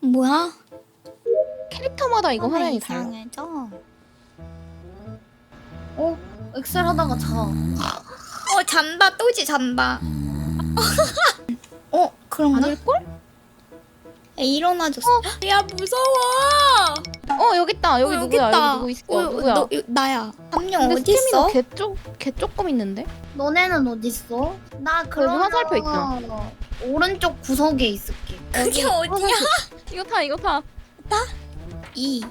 뭐야? 캐릭터마다 이거 화면이 달라. 이상해져. 어? 엑셀 하다가 자. 어 잔다 또지 잔다. 어 그런가? 아닐걸? 야, 일어나줬어. 야 무서워. 어 여기 있다. 여기 어, 누구야? 있다. 여기 누구 있어? 어, 누구야? 너, 이- 나야. 함령 근데 어디 있어? 개쪽 개 조금 있는데? 너네는 어딨어? 나 여기 그러면 화살표 있죠? 오른쪽 구석에 있을게. 그게 어디야? 이거 타 이거 타. 이.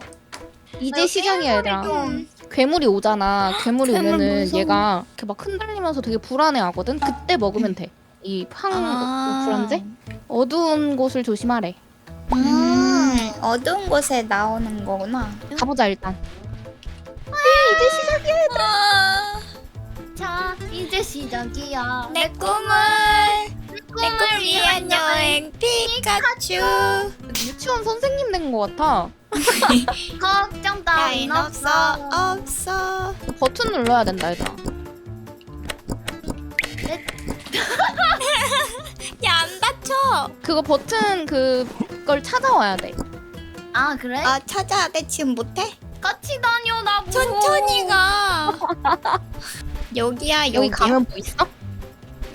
이제 시작이야 얘들아. 좀. 괴물이 오잖아. 괴물이 괴물 오면은 무서워. 얘가 이렇게 막 흔들리면서 되게 불안해하거든. 그때 먹으면 돼. 이황 아. 불안제? 어두운 곳을 조심하래. 음 어두운 곳에 나오는 거구나. 가보자 일단. 아, 자, 이제 시작이야. 내 꿈을 내 꿈을 위한 여행 피카츄. 유치원 선생님 된것 같아. 걱정 따윈 없어 없어. 없어. 버튼 눌러야 된다 얘들아. 야 안 다쳐. 그거 버튼 그걸 찾아와야 돼. 아 그래? 아 찾아야 돼 지금 못해? 같이 다녀 나 무서워. 천천히 가. 여기야 여기 여기 가면 뭐 있어?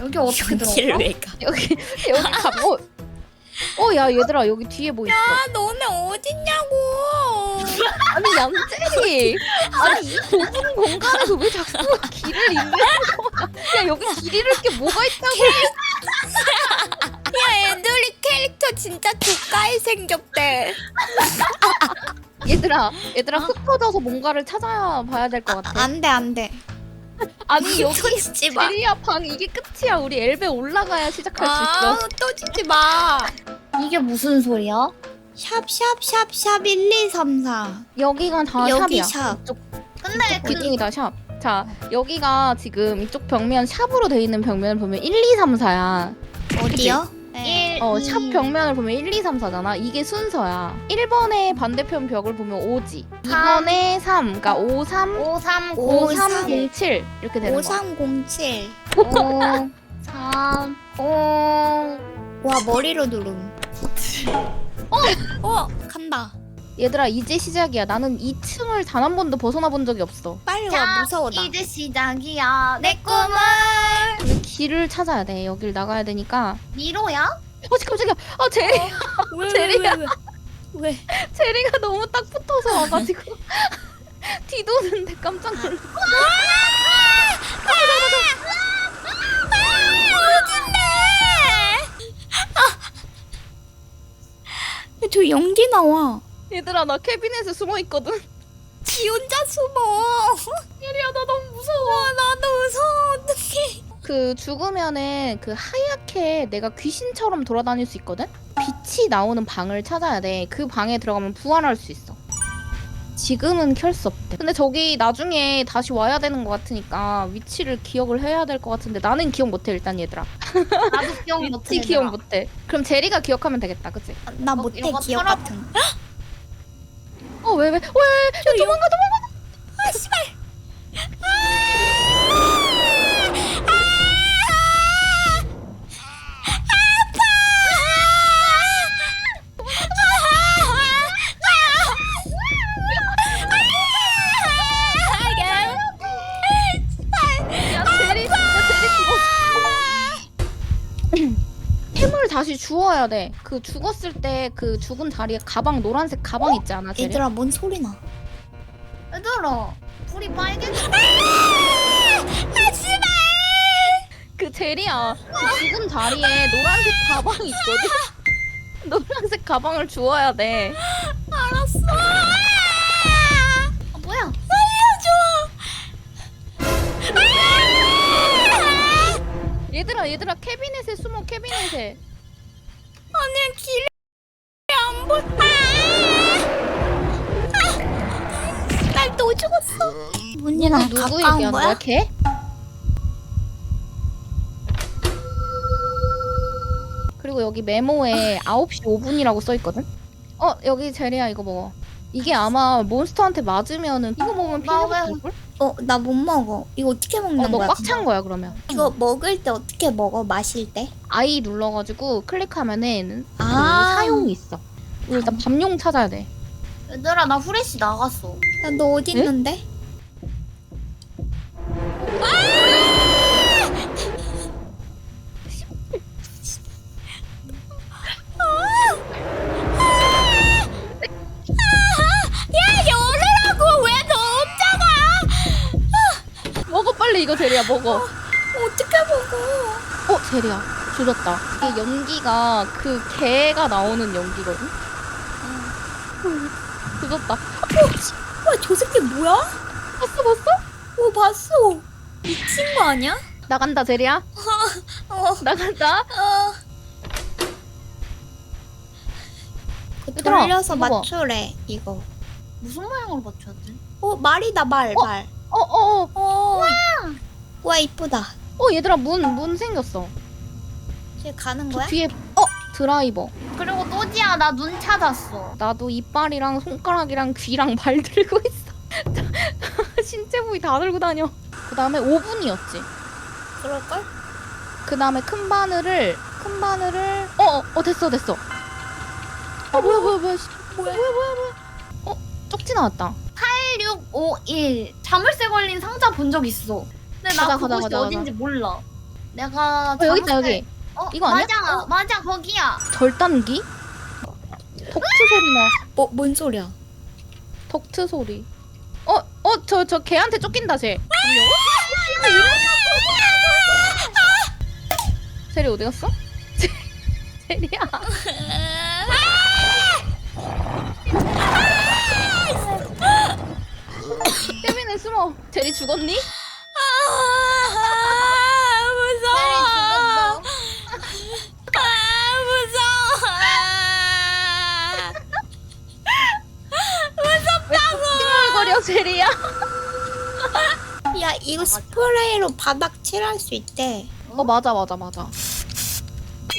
여기 어떻게 들어? 길을 왜 가? 여기 여기 가고. 어, 야 얘들아 여기 뒤에 뭐 있어? 아 너네 어딨냐고. 아니 얌체리. 아니 이 좁은 공간에서 왜 자꾸 길을 잃는 거야? 야 여기 길 잃을 게 뭐가 있다고? 캐릭터 진짜 조까이 생겼대. 얘들아 얘들아 흩어져서 뭔가를 찾아야 봐야 될 것 같아. 안 돼 안 돼. 아니 여기 지 마. 제리야 방 이게 끝이야. 우리 엘베 올라가야 시작할 수 있어. 아또 지지 마. 이게 무슨 소리야? 샵샵샵샵 1 2 3 4. 여기가 다 여기 샵이야. 샵. 이쪽 근데 그 빌딩이 다 샵. 자 여기가 지금 이쪽 벽면 샵으로 돼 있는 벽면을 보면 1, 2, 3, 4야. 어디요? 네. 일, 어, 이. 샵 벽면을 보면 1, 2, 3, 4잖아. 이게 순서야. 1번의 반대편 벽을 보면 5지. 2번에 3, 그러니까 5, 3, 5 3 오, 9 삼. 3, 0, 7 이렇게 되는 거야. 5307. 5 3 0 와 머리로 누름. 어, 어 간다. 얘들아 이제 시작이야. 나는 2층을 단 한 번도 벗어나 본 적이 없어. 빨리 와 자, 무서워 나. 이제 시작이야. 내 근데 길을 찾아야 돼. 여길 나가야 되니까. 미로야? 어 깜짝이야. 아 제리, 왜, 제리야. 왜, 왜, 왜? 제리가 너무 딱 붙어서 와가지고 뒤도는데 깜짝 놀랐어. 아! 저 연기 나와. 얘들아 나 캐비넷에 숨어 있거든. 지 혼자 숨어. 예리야 그 죽으면은 그 하얗게 내가 귀신처럼 돌아다닐 수 있거든? 빛이 나오는 방을 찾아야 돼. 그 방에 들어가면 부활할 수 있어. 지금은 켤 수 없대. 근데 저기 나중에 다시 와야 되는 것 같으니까 위치를 기억을 해야 될 것 같은데 나는 기억 못해 일단 얘들아. 나도 기억 못해. 위치 기억 못해. 그럼 제리가 기억하면 되겠다, 그치? 나 어, 못해 이런 거 기억. 같은. 어왜 왜? 왜? 야, 도망가 도망가. 아 씨발. 주워야 돼. 그 죽었을 때 그 죽은 자리에 가방 노란색 가방 있지 않아, 제리? 얘들아 뭔 소리 나? 얘들아, 불이 빨개. 그 제리야 그 죽은 자리에 노란색 가방이 있거든 노란색 가방을 주워야 돼 알았어. 아, 뭐야? 얘들아 얘들아 캐비넷에 숨어 캐비넷에 아니 길이 안 보. 날또 죽었어. 문이랑 누구 가까운 얘기하는 거야? 거야 걔? 그리고 여기 메모에 9시 5분이라고 써 있거든 어 여기 제리야 이거 먹어 이게 아마 몬스터한테 맞으면은 이거 먹으면 나 피가 왜- 될걸? 어 나 못 먹어. 이거 어떻게 먹는 어, 너 거야? 꽉찬 거야 그러면. 이거 먹을 때 어떻게 먹어? 마실 때? I 눌러가지고 클릭하면은 그 아. 사용이 있어. 우리 일단 밤용 찾아야 돼. 얘들아 나 후레쉬 나갔어. 나너 어디 에? 있는데? 제리야 먹어. 어떻게 먹어 어 제리야 조졌다. 이게 연기가 그 개가 나오는 연기거든. 조졌다. 와저 새끼 뭐야? 봤어 봤어? 어 봤어 미친 거 아니야? 나간다 제리야. 어 나간다. 어. 그 얘들아, 돌려서 이거 봐. 맞추래 이거 무슨 모양으로 맞춰야 돼? 어 말이다 말 어? 말. 어어 어. 어. 와 이쁘다. 어 얘들아 문 문 생겼어. 이제 가는 저 거야? 뒤에 어 드라이버. 그리고 또지야 나 눈 찾았어. 나도 이빨이랑 손가락이랑 귀랑 발 들고 있어. 신체 부위 다 들고 다녀. 그 다음에 오븐이었지. 그럴 걸? 그 다음에 큰 바늘을 큰 바늘을 어어 어, 됐어 됐어. 아 뭐야 뭐야 뭐야 씨. 뭐야? 뭐야 뭐야 뭐야. 어 쪽지 나왔다. 8651 자물쇠 걸린 상자 본 적 있어. 근데 나 가자, 그곳이 가자, 가자, 어딘지 몰라. 내가 어 여기 있다 여기. 어, 이거 아니야? 맞아 어. 맞아 거기야. 절단기? 덕트 소리 나. 뭐 뭔 소리야? 덕트 소리. 어 어 저 저 걔한테 쫓긴다 쟤. 제리 어디 갔어? 제리야. 때문에 숨어. 제리 죽었니? 제리야. 야 이거 스프레이로 바닥 칠할 수 있대. 어 맞아 맞아 맞아.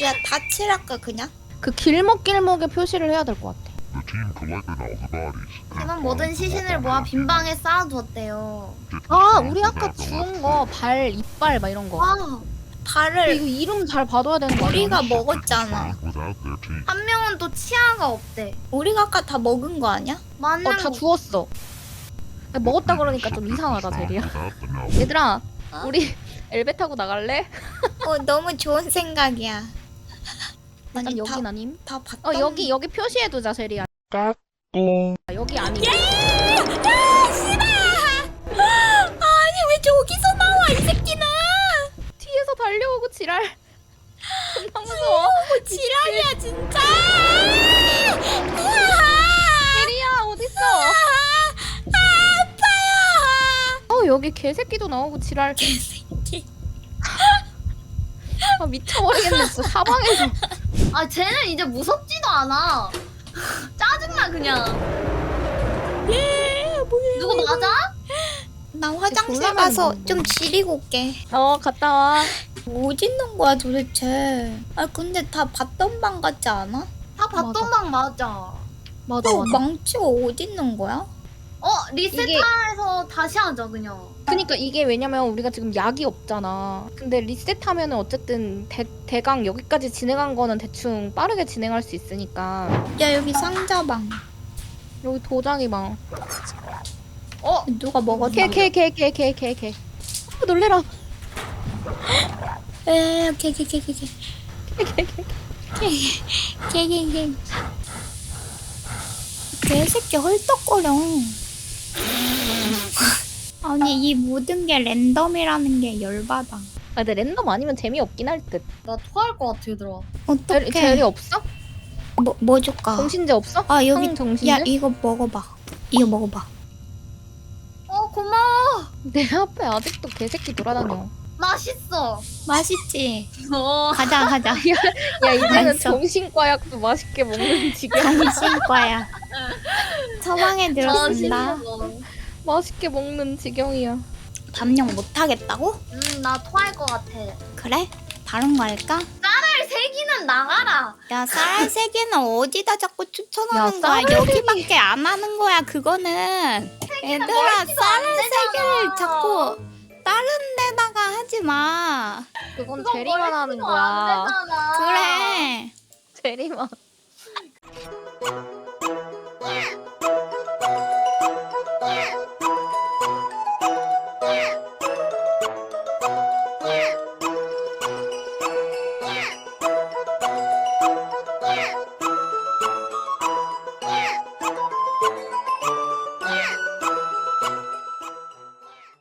야 다 칠할까 그냥? 그 길목길목에 표시를 해야 될 것 같아. The team collected all the bodies. 그는 모든 시신을 모아 빈 방에 쌓아두었대요. 아 우리 아까 주운 거 발 이빨 막 이런 거. 아, 발을 이거 이름 잘 봐둬야 되는 거 아니야? 우리가 먹었잖아. 한 명은 또 치아가 없대. 우리가 아까 다 먹은 거 아니야? 맞는 어 다 거. 주웠어. 먹었다 그러니까 좀 이상하다 제리야. 얘들아 어? 우리 엘베 타고 나갈래? 어 너무 좋은 생각이야. 일단 아니 여긴 아님. 다, 다 봤던. 어 여기 여기 표시해두자 제리야. 여기 아니. 아니 왜 저기서 나와 이 새끼는? 뒤에서 달려오고 지랄. 존나 무서워. 뭐 지랄이야 진짜. 제리야 어딨어? 여기 개새끼도 나오고 지랄. 개새끼. 아 미쳐버리겠네 진짜 사방에서. 아 쟤는 이제 무섭지도 않아. 짜증나 그냥. 예 뭐야? 누구 맞아? 나 화장실 가서. 좀 지리고 올게. 어 갔다 와. 어디 있는 거야 도대체? 아 근데 다 봤던 방 같지 않아? 다 봤던 맞아. 방 맞아. 맞아 어, 맞아. 망치가 어디 있는 거야? 어 리셋해서 다시 하자 그냥. 그니까 이게 왜냐면 우리가 지금 약이 없잖아. 근데 리셋하면은 어쨌든 대, 대강 여기까지 진행한 거는 대충 빠르게 진행할 수 있으니까 야 여기 상자방. 여기 도자기 방. 어 누가 먹었나? 개 개 개 개 개 개개. 어, 놀래라. 에, 개개개개개. 개개개. 개새끼 헐떡거려. 아니 이 모든 게 랜덤이라는 게 열받아. 아 근데 랜덤 아니면 재미없긴 할 듯. 나 토할 것 같아 얘들아. 어떡해? 없어? 뭐, 뭐 줄까? 정신제 없어? 아 여기 형 정신제? 야 이거 먹어봐. 이거 먹어봐. 어 고마워. 내 앞에 아직도 개새끼 돌아다녀. 맛있어. 맛있지. 어. 가자 가자. 야 이제는 정신과 약도 맛있게 먹는 지경 정신과야. 처방에 들었습니다. 아, 맛있게 먹는 지경이야 밤용 못하겠다고? 음, 나 토할 것 같아. 그래? 다른 거 할까? 쌀 세기는 나가라. 야, 쌀 세계는 어디다 자꾸 추천하는 야, 거야? 쌀 여기밖에 안 하는 거야, 그거는. 얘들아, 쌀 세계를 자꾸 다른 데다가 하지 마. 그건 제리만 하는 거야. 그래. 제리만.